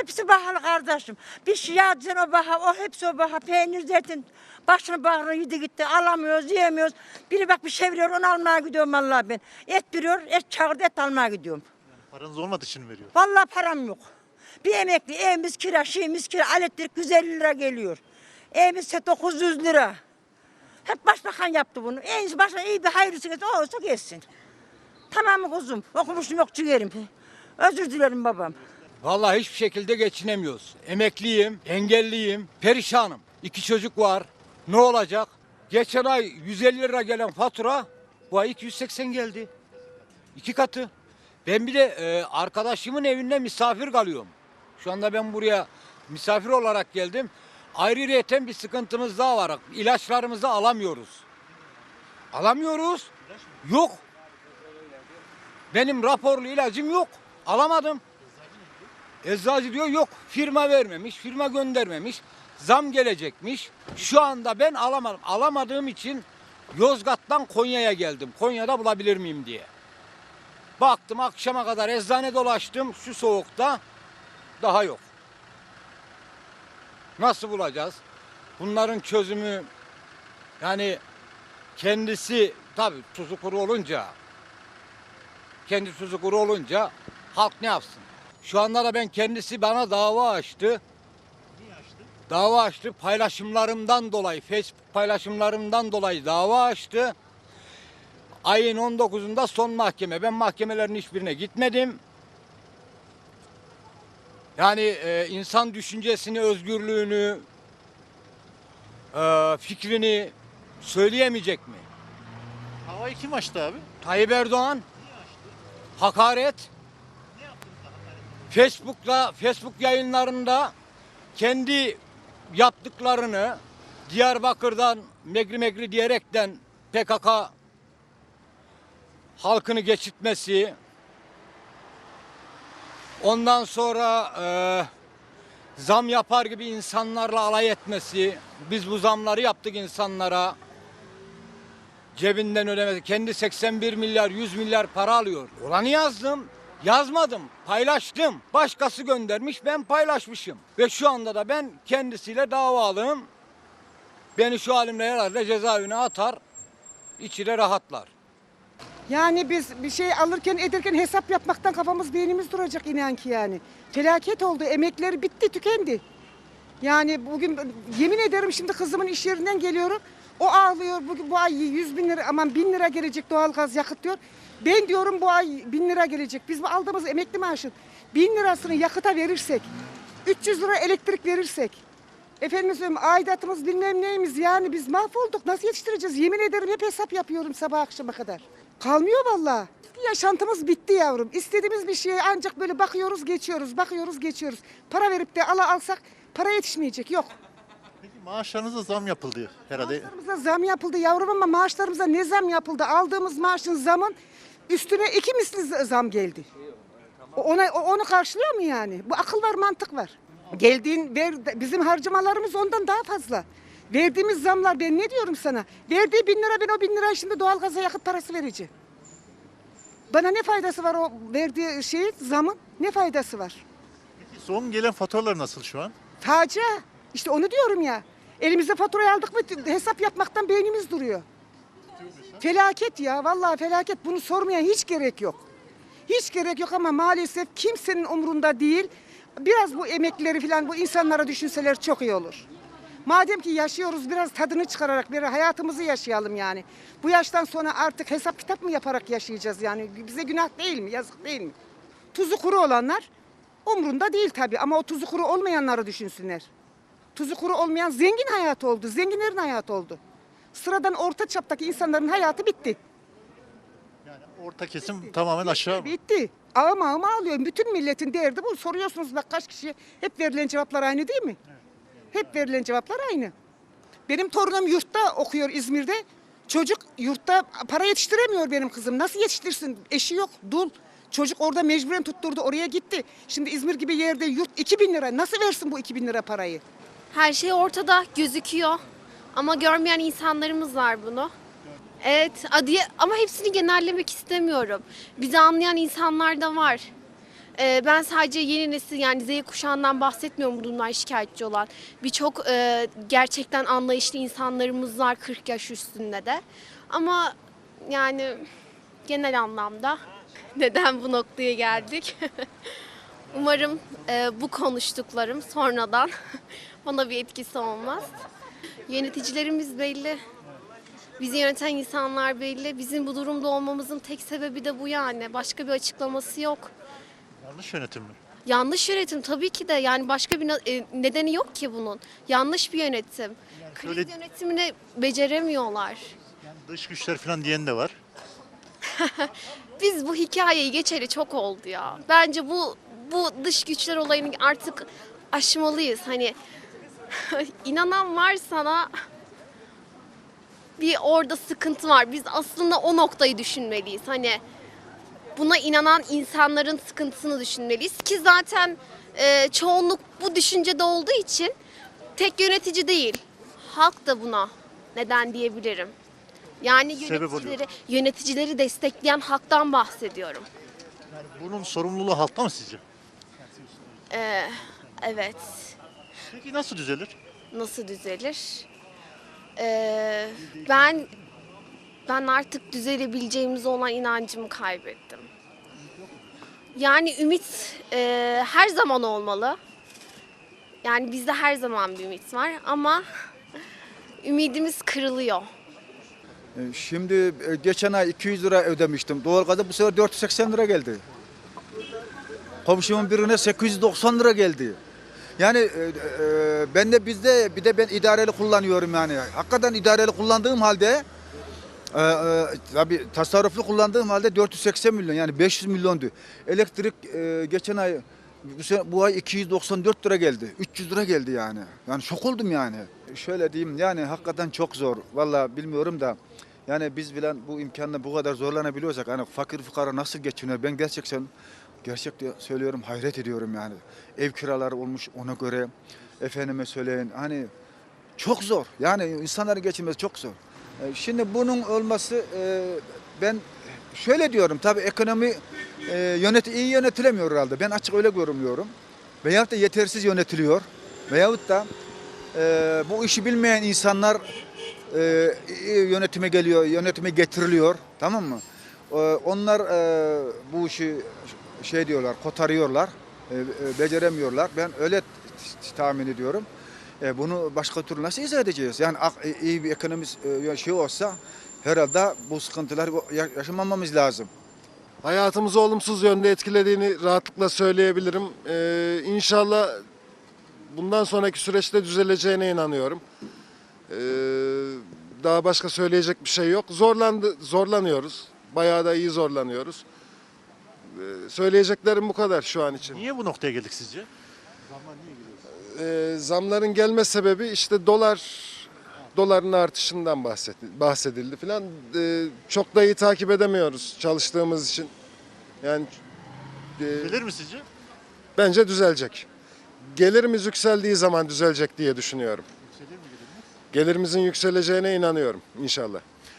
hepsi pahalı kardeşim. Bir şey yağcın o pahalı, o hepsi o pahalı. Peynir zeytin başını bağrını yedi gitti. Alamıyoruz, yiyemiyoruz. Biri bak bir şey veriyor, onu almaya gidiyorum vallahi ben. Et veriyor, et çağırdı, et almaya gidiyorum. Paranız olmadığı için mi veriyor? Vallahi param yok. Bir emekli evimiz kira, şeyimiz kira, elektrik 150 lira geliyor. Evimiz ise 900 lira. Hep başbakan yaptı bunu. En başbakan iyi bir hayırlısı gelsin, o olsa gelsin. Tamam mı kuzum? Okumuşum yok ciğerim. Özür dilerim babam. Vallahi hiçbir şekilde geçinemiyoruz. Emekliyim, engelliyim, perişanım. İki çocuk var. Ne olacak? Geçen ay 150 lira gelen fatura bu ay 280 geldi. İki katı. Ben bir de e, arkadaşımın evinde misafir kalıyorum. Şu anda ben buraya misafir olarak geldim. Ayrıyeten bir sıkıntımız daha var. İlaçlarımızı alamıyoruz. Alamıyoruz. Yok. Benim raporlu ilacım yok. Alamadım. Eczacı diyor yok firma vermemiş, firma göndermemiş. Zam gelecekmiş. Şu anda ben alamadım. Alamadığım için Yozgat'tan Konya'ya geldim. Konya'da bulabilir miyim diye. Baktım akşama kadar eczane dolaştım şu soğukta. Daha yok. Nasıl bulacağız? Bunların çözümü yani kendisi tabii tuzu kuru olunca kendi tuzu kuru olunca halk ne yapsın? Şu anda da ben kendisi bana dava açtı. Dava açtı paylaşımlarımdan dolayı, Facebook paylaşımlarımdan dolayı dava açtı. Ayın 19'unda son mahkeme. Ben mahkemelerin hiçbirine gitmedim. Yani e, insan düşüncesini, özgürlüğünü, e, fikrini söyleyemeyecek mi? Havayı kim açtı abi? Tayyip Erdoğan hakaret Facebook'ta Facebook yayınlarında kendi yaptıklarını Diyarbakır'dan megri megri diyerekten PKK halkını geçitmesi ondan sonra eee, zam yapar gibi insanlarla alay etmesi biz bu zamları yaptık insanlara cebinden ödemesi. Kendi 81 milyar 100 milyar para alıyor. Olanı yazdım. Yazmadım. Paylaştım. Başkası göndermiş ben paylaşmışım. Ve şu anda da ben kendisiyle davalıyım. Beni şu halimle herhalde cezaevine atar. içi de rahatlar. Yani biz bir şey alırken ederken hesap yapmaktan kafamız beynimiz duracak inan ki yani. Felaket oldu. Emekleri bitti tükendi. Yani bugün yemin ederim şimdi kızımın iş yerinden geliyorum. O ağlıyor bugün bu ay 100 bin lira aman bin lira gelecek doğalgaz yakıt diyor. Ben diyorum bu ay bin lira gelecek. Biz bu aldığımız emekli maaşın bin lirasını yakıta verirsek 300 lira elektrik verirsek Efendim söyleyeyim aidatımız bilmem neyimiz yani biz mahvolduk. Nasıl yetiştireceğiz? Yemin ederim hep hesap yapıyorum sabah akşama kadar. Kalmıyor vallahi. Yaşantımız bitti yavrum. İstediğimiz bir şeye ancak böyle bakıyoruz geçiyoruz, bakıyoruz geçiyoruz. Para verip de ala alsak para yetişmeyecek yok. Peki maaşlarınıza zam yapıldı herhalde. Maaşlarımıza zam yapıldı yavrum ama maaşlarımıza ne zam yapıldı? Aldığımız maaşın zamın üstüne iki misli zam geldi. Ona, onu karşılıyor mu yani? Bu akıl var, mantık var. Geldiğin ver, bizim harcamalarımız ondan daha fazla. Verdiğimiz zamlar ben ne diyorum sana? Verdiği bin lira ben o bin lira şimdi doğalgaza yakıt parası vereceğim. Bana ne faydası var o verdiği şeyin zamın? Ne faydası var? Peki son gelen faturalar nasıl şu an? Facia. İşte onu diyorum ya. Elimizde faturayı aldık mı hesap yapmaktan beynimiz duruyor. Felaket ya vallahi felaket. Bunu sormaya hiç gerek yok. Hiç gerek yok ama maalesef kimsenin umurunda değil. Biraz bu emeklileri falan bu insanlara düşünseler çok iyi olur. Madem ki yaşıyoruz biraz tadını çıkararak bir hayatımızı yaşayalım yani. Bu yaştan sonra artık hesap kitap mı yaparak yaşayacağız yani? Bize günah değil mi? Yazık değil mi? Tuzu kuru olanlar umrunda değil tabii ama o tuzu kuru olmayanları düşünsünler. Tuzu kuru olmayan zengin hayatı oldu. Zenginlerin hayatı oldu. Sıradan orta çaptaki insanların hayatı bitti. Yani orta kesim tamamen aşağı mı? Bitti. Ağım ağım ağlıyor. Bütün milletin derdi bu. Soruyorsunuz bak kaç kişi. Hep verilen cevaplar aynı değil mi? Hep verilen cevaplar aynı. Benim torunum yurtta okuyor İzmir'de. Çocuk yurtta para yetiştiremiyor benim kızım. Nasıl yetiştirsin? Eşi yok, dul. Çocuk orada mecburen tutturdu, oraya gitti. Şimdi İzmir gibi yerde yurt 2000 lira. Nasıl versin bu 2000 lira parayı? Her şey ortada gözüküyor. Ama görmeyen insanlarımız var bunu. Evet, adiye, ama hepsini genellemek istemiyorum. Bizi anlayan insanlar da var. e, ben sadece yeni nesil yani Z kuşağından bahsetmiyorum bu şikayetçi olan. Birçok e, gerçekten anlayışlı insanlarımız var 40 yaş üstünde de. Ama yani genel anlamda neden bu noktaya geldik? Umarım e, bu konuştuklarım sonradan bana bir etkisi olmaz. Yöneticilerimiz belli. Bizi yöneten insanlar belli. Bizim bu durumda olmamızın tek sebebi de bu yani. Başka bir açıklaması yok. Yanlış yönetim mi? Yanlış yönetim tabii ki de yani başka bir e, nedeni yok ki bunun. Yanlış bir yönetim. Kriz şöyle- yönetimini beceremiyorlar. Yani dış güçler falan diyen de var. Biz bu hikayeyi geçeli çok oldu ya. Bence bu bu dış güçler olayını artık aşmalıyız. Hani inanan var sana bir orada sıkıntı var. Biz aslında o noktayı düşünmeliyiz. Hani buna inanan insanların sıkıntısını düşünmeliyiz ki zaten e, çoğunluk bu düşüncede olduğu için tek yönetici değil. Halk da buna neden diyebilirim. Yani Sebep oluyor. yöneticileri, yöneticileri destekleyen halktan bahsediyorum. Yani bunun sorumluluğu halkta mı sizce? Ee, evet. Peki nasıl düzelir? Nasıl düzelir? Ee, ben ben artık düzelebileceğimize olan inancımı kaybettim. Yani ümit e, her zaman olmalı. Yani bizde her zaman bir ümit var ama ümidimiz kırılıyor. E, Şimdi e, geçen ay 200 lira ödemiştim. Doğalgaza bu sefer 480 lira geldi. Komşumun birine 890 lira geldi. Yani e, e, ben de bizde bir de ben idareli kullanıyorum yani. Hakikaten idareli kullandığım halde e, e, tabii tasarruflu kullandığım halde 480 milyon yani 500 milyondu. Elektrik e, geçen ay bu, sene, bu ay 294 lira geldi. 300 lira geldi yani. Yani şok oldum yani. Şöyle diyeyim yani hakikaten çok zor. Vallahi bilmiyorum da yani biz bilen bu imkanla bu kadar zorlanabiliyorsak hani fakir fukara nasıl geçiniyor ben gerçekten gerçekten söylüyorum hayret ediyorum yani. Ev kiraları olmuş ona göre efendime söyleyin hani çok zor. Yani insanların geçinmesi çok zor. E, Şimdi bunun olması e, ben şöyle diyorum tabii ekonomi e, yönet iyi yönetilemiyor herhalde. Ben açık öyle görmüyorum. Veyahut da yetersiz yönetiliyor. Veyahut da bu işi bilmeyen insanlar yönetime geliyor, yönetime getiriliyor. Tamam mı? Onlar bu işi şey diyorlar, kotarıyorlar, e, e, beceremiyorlar. Ben öyle tahmin ediyorum. E, bunu başka türlü nasıl izah edeceğiz? Yani iyi bir ekonomist şey olsa herhalde bu sıkıntıları ya- yaşamamamız lazım. Hayatımızı olumsuz yönde etkilediğini rahatlıkla söyleyebilirim. Ee, inşallah bundan sonraki süreçte düzeleceğine inanıyorum. Ee, daha başka söyleyecek bir şey yok. Zorlandı, zorlanıyoruz. Bayağı da iyi zorlanıyoruz. Ee, söyleyeceklerim bu kadar şu an için. Niye bu noktaya geldik sizce? Ee, zamların gelme sebebi işte dolar doların artışından bahsetti, bahsedildi filan. Ee, çok da iyi takip edemiyoruz çalıştığımız için. Yani e, Gelir mi sizce? bence düzelecek. Gelirimiz yükseldiği zaman düzelecek diye düşünüyorum. Gelirimizin yükseleceğine inanıyorum inşallah.